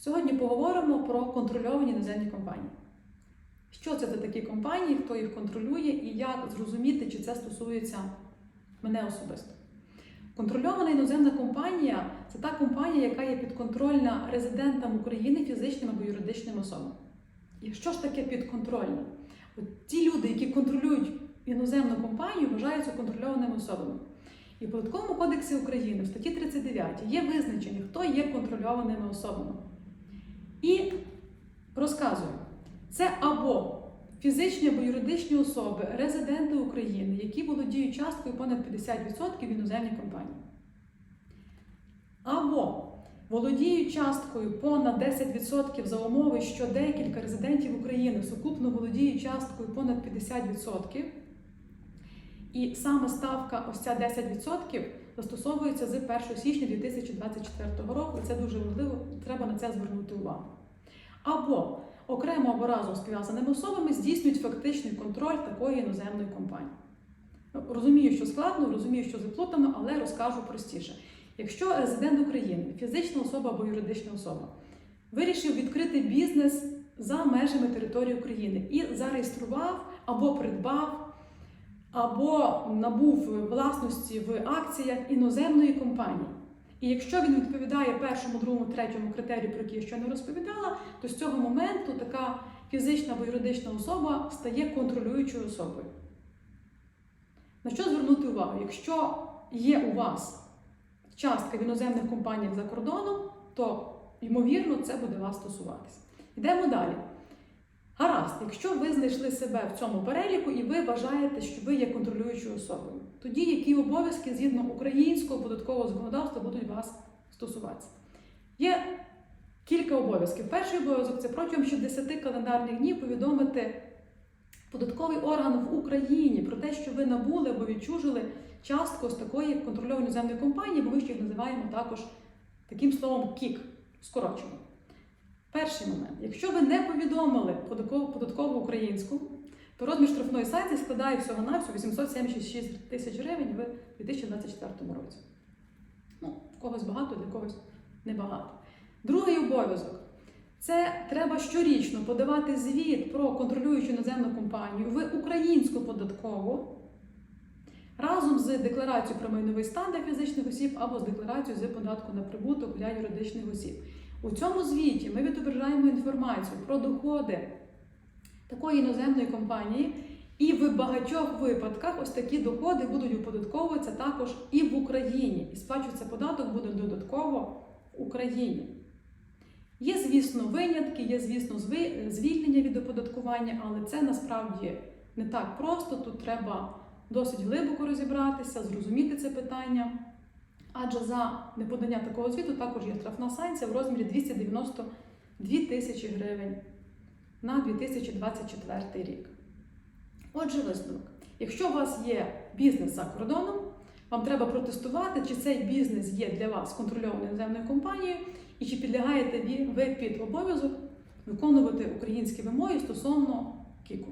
Сьогодні поговоримо про контрольовані іноземні компанії. Що це за такі компанії, хто їх контролює і як зрозуміти, чи це стосується мене особисто. Контрольована іноземна компанія це та компанія, яка є підконтрольна резидентам України, фізичним або юридичним особам. І що ж таке підконтрольна? От ті люди, які контролюють іноземну компанію, вважаються контрольованими особами. І в Податковому кодексі України в статті 39 є визначення, хто є контрольованими особами. І розказую, це або фізичні або юридичні особи, резиденти України, які володіють часткою понад 50% в іноземній компанії. Або володіють часткою понад 10% за умови, що декілька резидентів України сукупно володіють часткою понад 50%. І саме ставка ось ця 10% застосовується з 1 січня 2024 року. Це дуже важливо, треба на це звернути увагу. Або окремо або разом з пов'язаними особами здійснюють фактичний контроль такої іноземної компанії. Ну, Розумію, що складно, розумію, що заплутано, але розкажу простіше. Якщо резидент України, фізична особа або юридична особа, вирішив відкрити бізнес за межами території України і зареєстрував або придбав або набув власності в акціях іноземної компанії. І якщо він відповідає першому, другому, третьому критерію, про які я щойно розповідала, то з цього моменту така фізична або юридична особа стає контролюючою особою. На що звернути увагу? Якщо є у вас частка в іноземних компаніях за кордоном, то ймовірно це буде вас стосуватися. Йдемо далі. Гаразд, якщо ви знайшли себе в цьому переліку і ви вважаєте, що ви є контролюючою особою, тоді які обов'язки згідно українського податкового законодавства будуть вас стосуватися? Є кілька обов'язків. Перший обов'язок це протягом 60 календарних днів повідомити податковий орган в Україні про те, що ви набули або відчужили частку з такої контрольованої земної компанії, бо ми ще їх називаємо також таким словом КІК скорочено. Перший момент. Якщо ви не повідомили податкову, українську, то розмір штрафної санкції складає всього на всього 876 тисяч гривень в 2024 році. Ну, в когось багато, для когось небагато. Другий обов'язок це треба щорічно подавати звіт про контролюючу іноземну компанію в українську податкову разом з декларацією про майновий стан для фізичних осіб або з декларацією з податку на прибуток для юридичних осіб. У цьому звіті ми відображаємо інформацію про доходи такої іноземної компанії, і в багатьох випадках ось такі доходи будуть оподатковуватися також і в Україні. І сплачуватися податок буде додатково в Україні. Є, звісно, винятки, є, звісно, звільнення від оподаткування, але це насправді не так просто. Тут треба досить глибоко розібратися, зрозуміти це питання. Адже за неподання такого звіту також є штрафна санкція в розмірі 292 тисячі гривень на 2024 рік. Отже, висновок. Якщо у вас є бізнес за кордоном, вам треба протестувати, чи цей бізнес є для вас контрольованою іноземною компанією, і чи підлягаєте ви під обов'язок виконувати українські вимоги стосовно КІКу.